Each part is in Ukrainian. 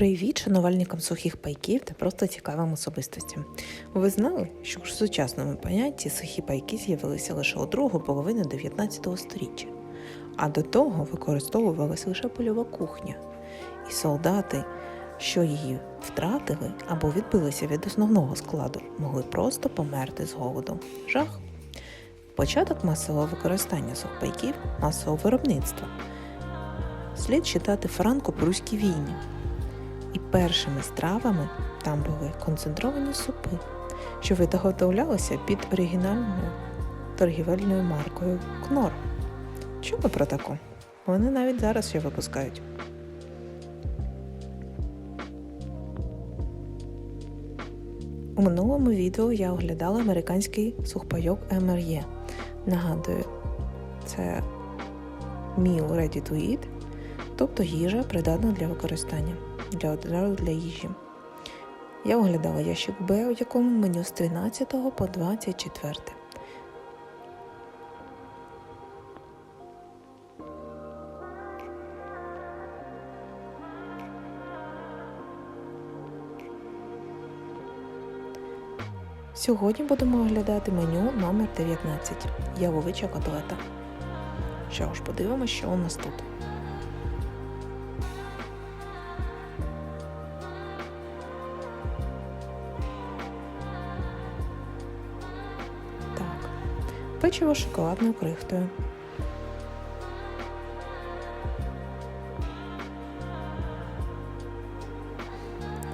Привіт шанувальникам сухих пайків та просто цікавим особистостям. Ви знали, що в сучасному понятті сухі пайки з'явилися лише у другу половину 19 століття, а до того використовувалася лише польова кухня, і солдати, що її втратили або відбилися від основного складу, могли просто померти з голоду. Жах. Початок масового використання сухпайків масового виробництва. Слід читати франко-пруські війни. Першими стравами там були концентровані супи, що виготовлялися під оригінальною торгівельною маркою Кнор. Чули про таку? Вони навіть зараз ще випускають. У минулому відео я оглядала американський сухпайок MRE. Нагадую, це Meal Ready to Eat, тобто їжа придатна для використання для одразу для їжі. Я оглядала ящик Б, у якому меню з 13 по 24. Сьогодні будемо оглядати меню номер 19 яловича котлета. Що ж, подивимося, що у нас тут. Печиво шоколадною крихтою.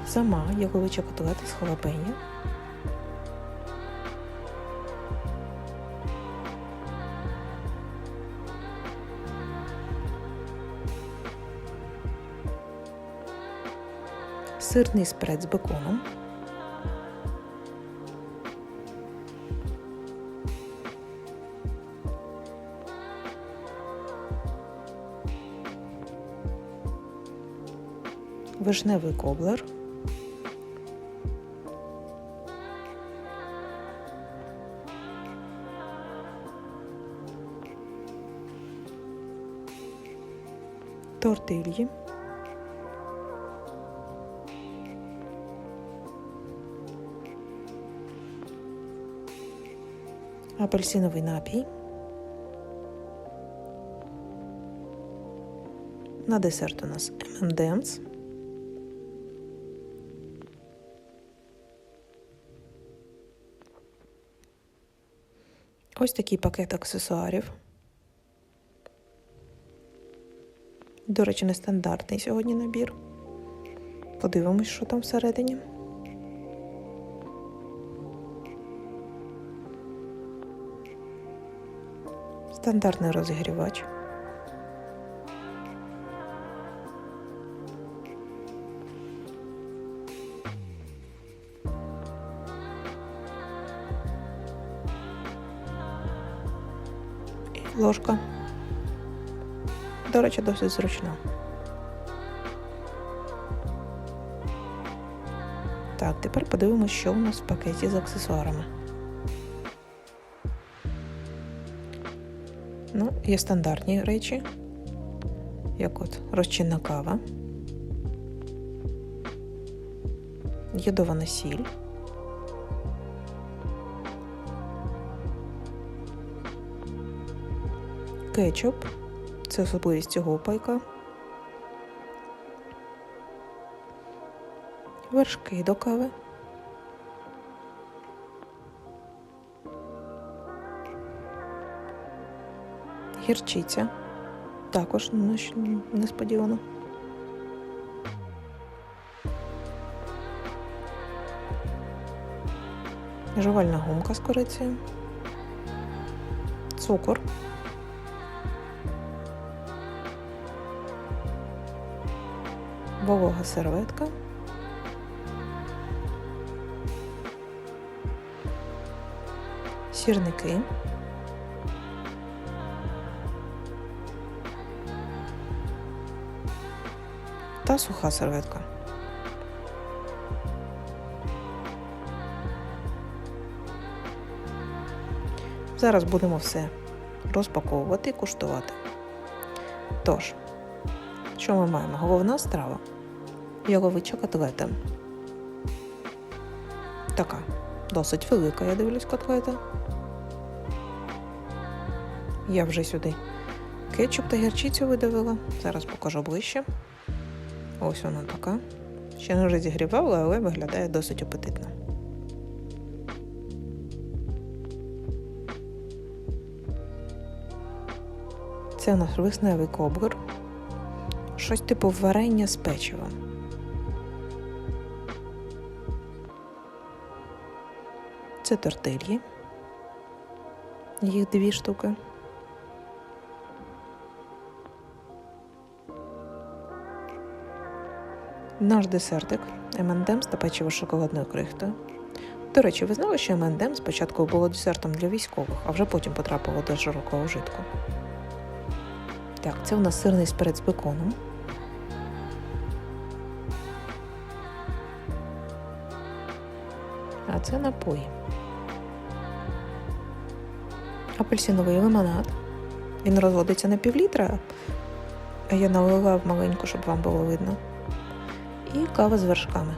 Сама яловича котлета з халапеньо. Сирний спред з беконом. Вишневий коблер. Тортильї. Апельсиновий напій. На десерт у нас M&M's. Ось такий пакет аксесуарів. До речі, нестандартний сьогодні набір. Подивимось, що там всередині. Стандартний розігрівач. Ложка. До речі, досить зручна. Так, тепер подивимося, що у нас в пакеті з аксесуарами. Ну, є стандартні речі, як от розчинна кава, йодована сіль, кетчуп, це особливість цього пайка, вершки до кави. гірчиця. Також несподівано. Жувальна гумка з корицею, цукор, волога серветка, сірники. та суха серветка. Зараз будемо все розпаковувати і куштувати. Тож, що ми маємо? Головна страва яловича котлета. Така досить велика, я дивлюсь, котлета. Я вже сюди кетчуп та гірчицю видавила. Зараз покажу ближче. Ось вона така. Ще не розігрівала, але виглядає досить апетитно. Це у нас висневий коблер. Щось типу варення з печивом. Це тортильї. Їх дві штуки. Наш десертик M&M's та печиво з шоколадною крихтою. До речі, ви знали, що M&M спочатку було десертом для військових, а вже потім потрапило до широкого вжитку. Так, це у нас сирний спирт з беконом. Це напої. Апельсиновий лимонад. Він розводиться на півлітра, а я налила в маленьку, щоб вам було видно. І кава з вершками.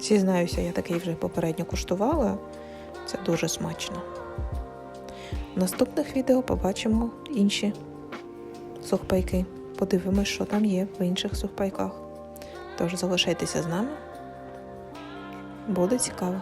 Зізнаюся, я такий вже попередньо куштувала. Це дуже смачно. В наступних відео побачимо інші сухпайки. Подивимось, що там є в інших сухпайках. Тож залишайтеся з нами. Буде цікаво.